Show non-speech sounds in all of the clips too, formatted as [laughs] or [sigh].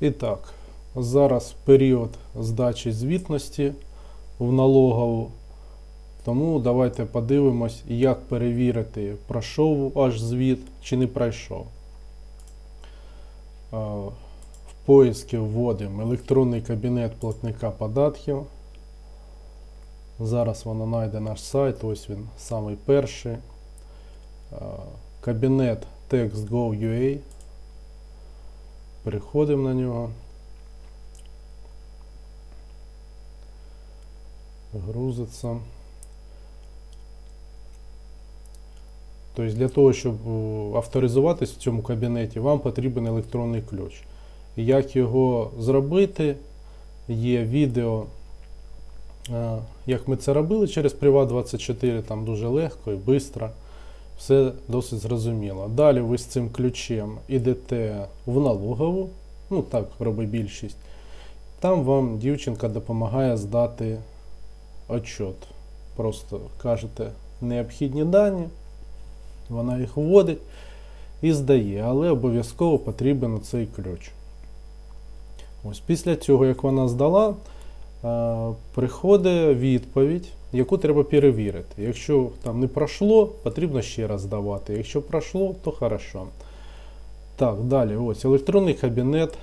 І так, зараз період здачі звітності в налогову. Тому давайте подивимось, як перевірити, пройшов аж звіт чи не пройшов. В поиски вводимо електронний кабінет платника податків. Зараз воно знайде наш сайт, ось він самий перший. Кабінет TextGo.ua. Переходимо на нього. Грузиться. Тобто для того, щоб е, авторизуватись в цьому кабінеті, вам потрібен електронний ключ. Як його зробити, є відео, е, як ми це робили через Privat24, там дуже легко і швидко. Все досить зрозуміло. Далі ви з цим ключем йдете в налогову, ну так робить більшість. Там вам дівчинка допомагає здати отчет. Просто кажете необхідні дані, вона їх вводить і здає, але обов'язково потрібен цей ключ. Ось після цього, як вона здала, приходить відповідь, яку треба перевірити. Якщо там не пройшло, потрібно ще раз здавати. Якщо пройшло, то хорошо. Так, далі, ось електронний кабінет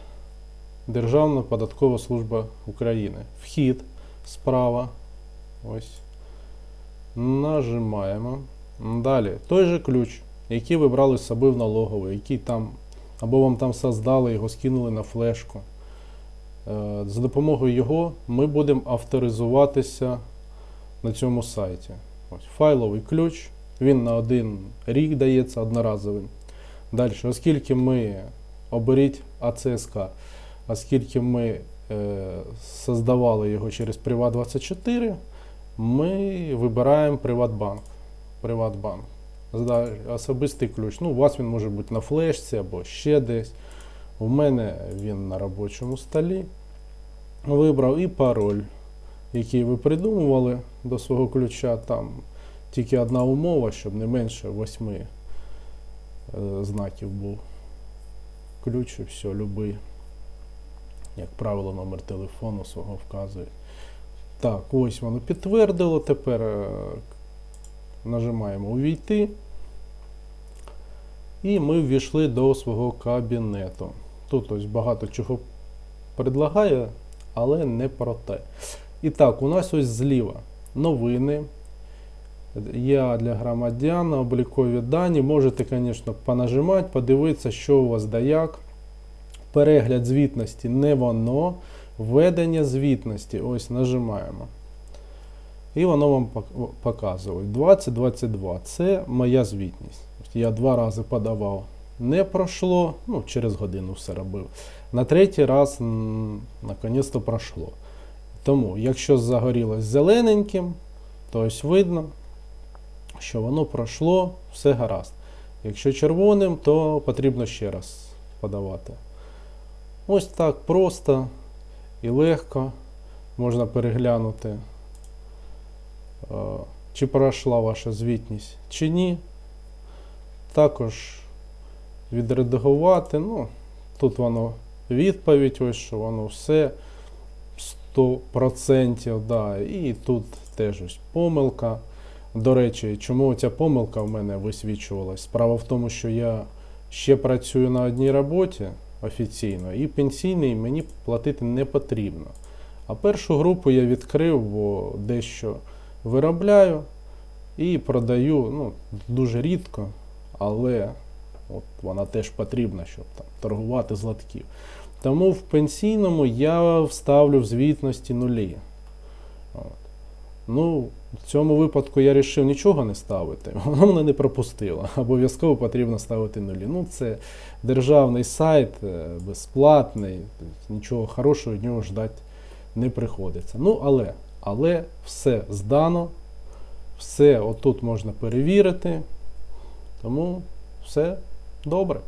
Державна податкова служба України. Вхід справа. Ось. Нажимаємо. Далі, той же ключ, який ви брали з собою в налогову, який там, або вам там создали, його скинули на флешку. Е, За допомогою його ми будемо авторизуватися на цьому сайті. Ось, файловий ключ, він на один рік дається одноразовий. Далі, оскільки ми оберіть АЦСК, оскільки ми е, создавали його через Privat24, ми вибираємо Приватбанк. Приватбанк. Особистий ключ. Ну, у вас він може бути на флешці або ще десь. У мене він на робочому столі. Вибрав і пароль, який ви придумували до свого ключа. Там тільки одна умова, щоб не менше восьми е, знаків був. Ключ і все, любий. Як правило, номер телефону свого вказує. Так, ось воно підтвердило. Тепер е, нажимаємо Увійти. І ми ввійшли до свого кабінету. Тут ось багато чого предлагає, але не про те. І так, у нас ось зліва новини. Я для громадян, облікові дані. Можете, звісно, понажимати, подивитися, що у вас да як. Перегляд звітності не воно. Введення звітності. Ось нажимаємо. І воно вам пок- показує. 2022 це моя звітність. Я два рази подавав. Не пройшло, ну, через годину все робив. На третій раз, наконець-то пройшло. Тому, якщо загорілось зелененьким, то ось видно, що воно пройшло, все гаразд. Якщо червоним, то потрібно ще раз подавати. Ось так просто і легко можна переглянути, е, чи пройшла ваша звітність, чи ні. Також відредагувати. Ну, тут воно відповідь, ось що воно все 100%. Да, і тут теж ось помилка. До речі, чому ця помилка в мене висвічувалась? Справа в тому, що я ще працюю на одній роботі офіційно, і пенсійний мені платити не потрібно. А першу групу я відкрив, бо дещо виробляю і продаю ну, дуже рідко, але от вона теж потрібна, щоб там, торгувати з лотків. Тому в пенсійному я вставлю в звітності нулі. От. Ну, в цьому випадку я вирішив нічого не ставити, [laughs] воно мене не пропустило. Обов'язково потрібно ставити нулі. Ну, це державний сайт, е, безплатний, тобто нічого хорошого від нього ждати не приходиться. Ну, але, але все здано, все отут можна перевірити, тому все добре.